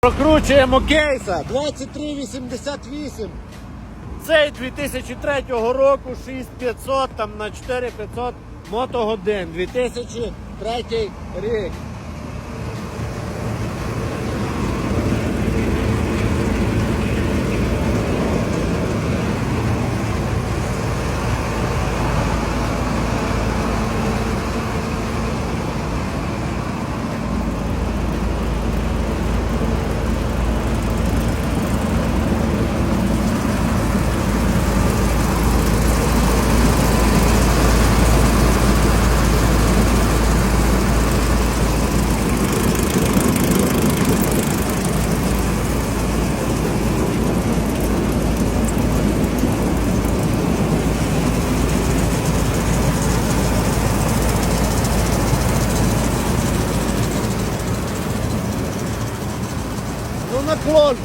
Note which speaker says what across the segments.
Speaker 1: Прокручуємо кейса 2388. Цей 2003 року 6500 там на 4500 мотогодин. 2003 рік. Ну наклон.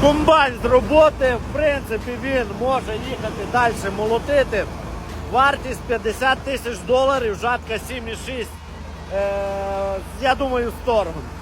Speaker 1: Комбайн з роботи, в принципі, він може їхати далі молотити. Вартість 50 тисяч доларів, жатка 7,6. Е, я думаю, в сторону.